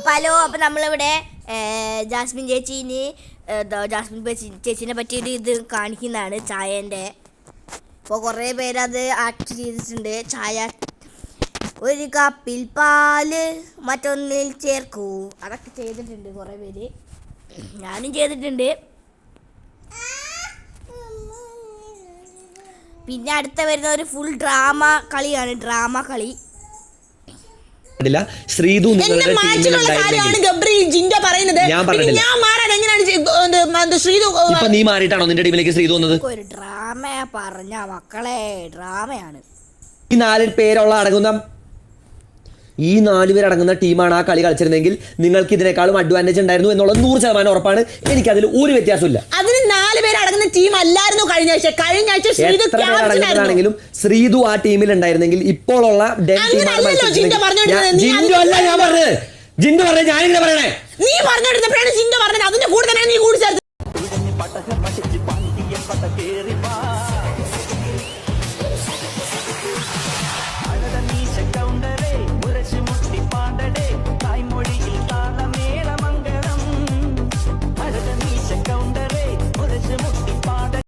അപ്പൊ ഹലോ അപ്പൊ നമ്മളിവിടെ ജാസ്മിൻ ചേച്ചീന് ജാസ്മിൻ ചേച്ചി- ചേച്ചീനെ പറ്റിയൊരു ഇത് കാണിക്കുന്നതാണ് ചായന്റെ അപ്പോൾ കുറേ പേരത് ആക്ട് ചെയ്തിട്ടുണ്ട്. ചായ ഒരു കപ്പിൽ പാൽ മറ്റൊന്നിൽ ചേർക്കൂ. അതൊക്കെ ചെയ്തിട്ടുണ്ട് കുറേ പേര്. ഞാനും ചെയ്തിട്ടുണ്ട്. പിന്നെ അടുത്ത വരുന്ന ഒരു ഫുൾ ഡ്രാമ കളിയാണ്. ഡ്രാമ കളി. ശ്രീതു നിങ്ങളുടെ ടീമിലുണ്ടായിരുന്നെങ്കിൽ ഞാൻ ഇപ്പൊ നീ മാറിയിട്ടാണോ നിന്റെ ടീമിലേക്ക് ശ്രീതു വന്നത്? പറഞ്ഞ മക്കളെ ഡ്രാമയാണ്. ഈ നാല് പേരുള്ള അടങ്ങുന്ന ഈ നാല് പേര് അടങ്ങുന്ന ടീമാണ് ആ കളി കളിച്ചിരുന്നെങ്കിൽ നിങ്ങൾക്ക് ഇതിനേക്കാളും അഡ്വാന്റേജ് ഉണ്ടായിരുന്നു എന്നുള്ളത് നൂറ് ശതമാനം ഉറപ്പാണ്. എനിക്ക് അതിൽ ഒരു വ്യത്യാസമില്ല അതിന് നാല് പേര് അടങ്ങുന്ന ടീം അല്ലായിരുന്നു കഴിഞ്ഞ ആഴ്ച. കഴിഞ്ഞ ആഴ്ച ശ്രീതു എത്ര ശ്രീതു ആ ടീമിൽ ഉണ്ടായിരുന്നെങ്കിൽ ഇപ്പോഴുള്ള ഡെൻ ടീമാണ് അല്ലല്ലോ ജിൻഡോ ഞാൻ- നീ ജിൻഡോ അല്ല ഞാൻ പറഞ്ഞത്. ജിൻഡോ പറഞ്ഞത് ഞാനിങ്ങനെ പറയണേ. നീ പറഞ്ഞെടുത്തപ്പോഴാണ് ജിൻഡോ പറഞ്ഞത്. അതിന്റെ കൂടെ തന്നെ നീ കൂടി ചേർത്ത് മഷിച്ച്